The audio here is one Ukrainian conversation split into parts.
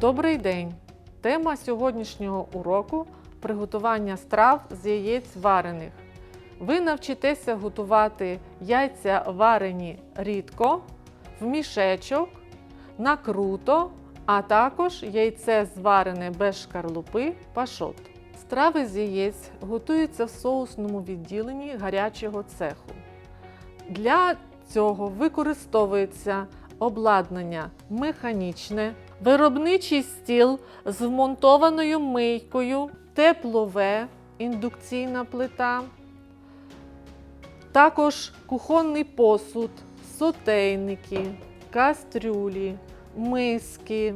Добрий день! Тема сьогоднішнього уроку приготування страв з яєць варених. Ви навчитеся готувати яйця варені рідко, в мішечок, накруто, а також яйце зварене без шкарлупи пашот. Страви з яєць готуються в соусному відділенні гарячого цеху. Для цього використовується обладнання механічне, виробничий стіл з вмонтованою мийкою, теплове, індукційна плита, також кухонний посуд, сотейники, кастрюлі, миски,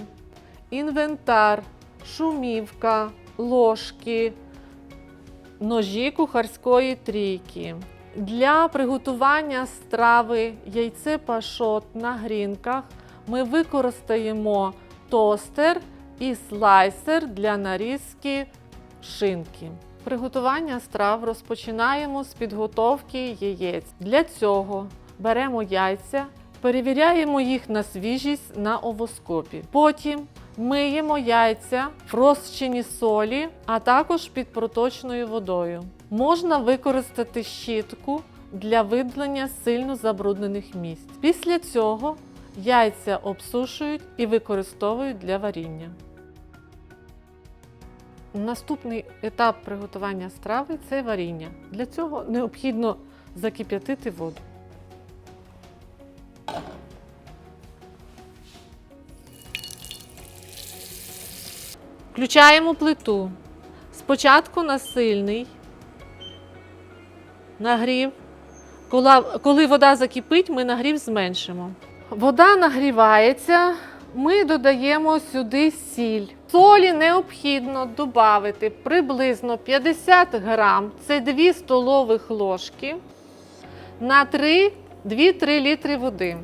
інвентар, шумівка, ложки, ножі кухарської трійки. Для приготування страви яйце пашот на грінках ми використаємо тостер і слайсер для нарізки шинки. Приготування страв розпочинаємо з підготовки яєць. Для цього беремо яйця, перевіряємо їх на свіжість на овоскопі. Потім миємо яйця в розчині солі, а також під проточною водою. Можна використати щітку для видалення сильно забруднених місць. Після цього яйця обсушують і використовують для варіння. Наступний етап приготування страви це варіння. Для цього необхідно закип'ятити воду. Включаємо плиту. Спочатку на сильний нагрів. Коли, вода закипить, ми нагрів зменшимо. Вода нагрівається, ми додаємо сюди сіль. Солі необхідно додати приблизно 50 грам, це 2 столових ложки на 3, 2-3 літри води.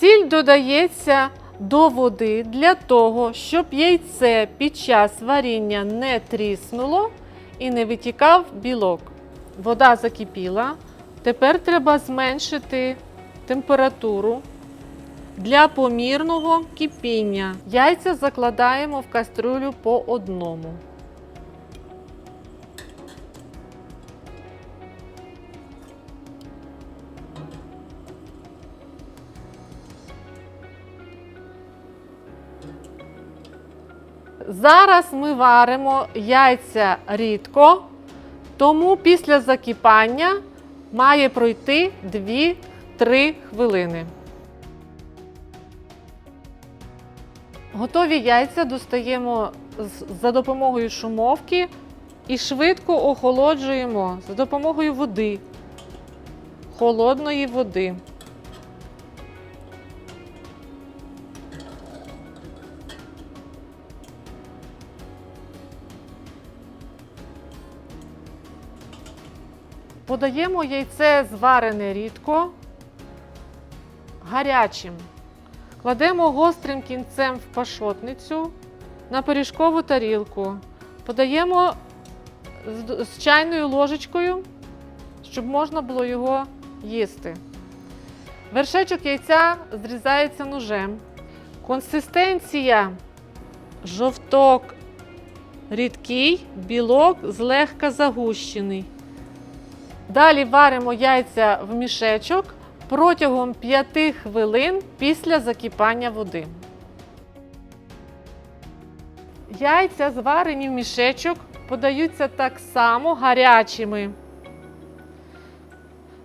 Сіль додається до води для того, щоб яйце під час варіння не тріснуло і не витікав білок. Вода закипіла. Тепер треба зменшити температуру для помірного кипіння. Яйця закладаємо в кастрюлю по одному. Зараз ми варимо яйця рідко, тому після закипання має пройти 2-3 хвилини. Готові яйця достаємо за допомогою шумовки і швидко охолоджуємо за допомогою води, холодної води. Подаємо яйце зварене рідко, гарячим. Кладемо гострим кінцем в пашотницю на пиріжкову тарілку. Подаємо з, чайною ложечкою, щоб можна було його їсти. Вершечок яйця зрізається ножем. Консистенція жовток рідкий, білок злегка загущений. Далі варимо яйця в мішечок протягом 5 хвилин після закипання води. Яйця, зварені в мішечок, подаються так само гарячими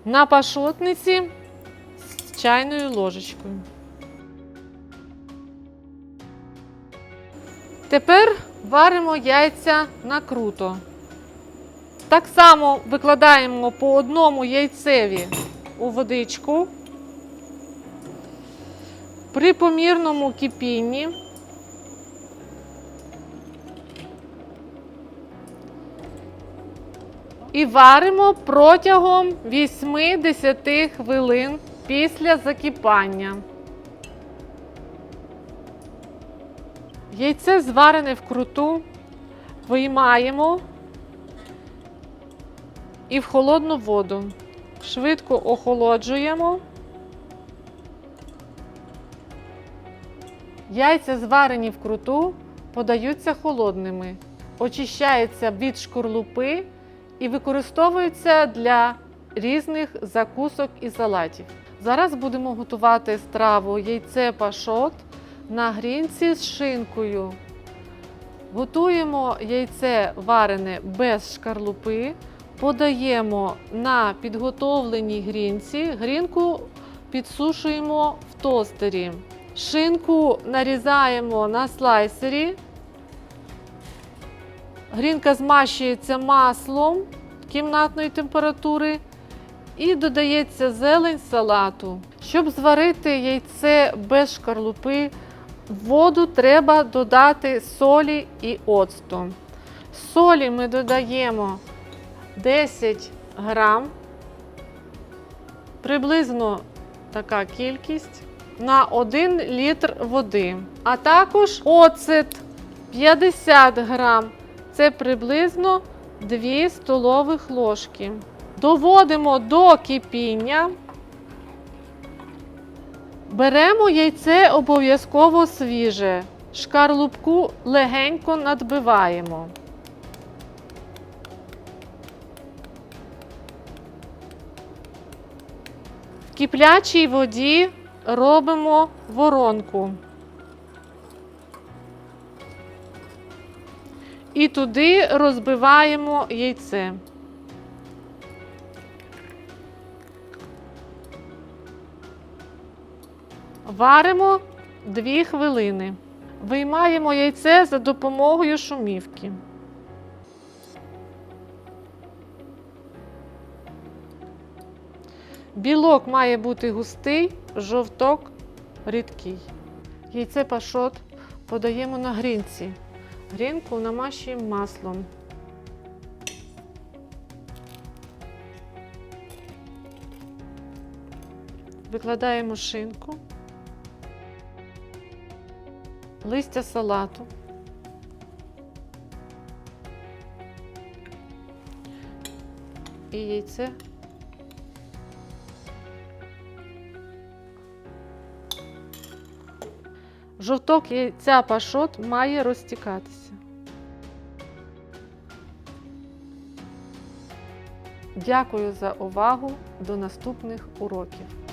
на пашотниці з чайною ложечкою. Тепер варимо яйця накруто. Так само викладаємо по одному яйцеві у водичку. При помірному кипінні і варимо протягом 8-10 хвилин після закипання. Яйце зварене вкруту виймаємо і в холодну воду. Швидко охолоджуємо. Яйця, зварені вкруту, подаються холодними, очищаються від шкорлупи і використовуються для різних закусок і салатів. Зараз будемо готувати страву яйце пашот на грінці з шинкою. Готуємо яйце варене без шкарлупи, подаємо на підготовленій грінці. Грінку підсушуємо в тостері. Шинку нарізаємо на слайсері. Грінка змащується маслом кімнатної температури і додається зелень салату. Щоб зварити яйце без шкарлупи, в воду треба додати солі і оцту. Солі ми додаємо 10 грам, приблизно така кількість на 1 літр води. А також оцет 50 грам. Це приблизно 2 столових ложки. Доводимо до кипіння. Беремо яйце обов'язково свіже. Шкарлупку легенько надбиваємо. Киплячій воді робимо воронку. І туди розбиваємо яйце. Варимо 2 хвилини. Виймаємо яйце за допомогою шумівки. Білок має бути густий, жовток рідкий. Яйце пашот подаємо на грінці. Грінку намащуємо маслом. Викладаємо шинку, листя салату. І яйце. Жовток яйця пашот має розтікатися. Дякую за увагу. До наступних уроків.